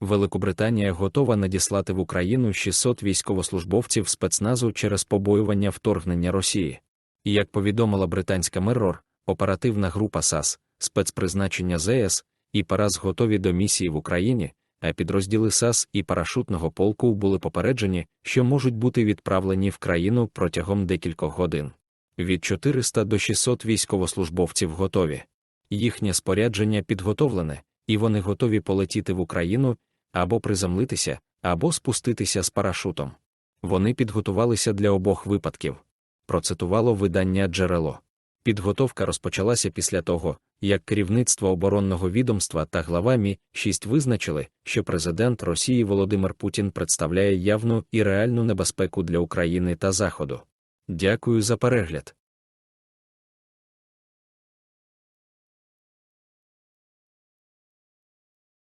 Великобританія готова надіслати в Україну 600 військовослужбовців спецназу через побоювання вторгнення Росії. Як повідомила британська Меррор, оперативна група САС, спецпризначення ЗС і Параз готові до місії в Україні, а підрозділи САС і парашутного полку були попереджені, що можуть бути відправлені в країну протягом декількох годин. Від 400 до 600 військовослужбовців готові. Їхнє спорядження підготовлене, і вони готові полетіти в Україну або приземлитися, або спуститися з парашутом. Вони підготувалися для обох випадків. Процитувало видання джерело. Підготовка розпочалася після того, як керівництво оборонного відомства та глава Мі 6 визначили, що президент Росії Володимир Путін представляє явну і реальну небезпеку для України та Заходу. Дякую за перегляд.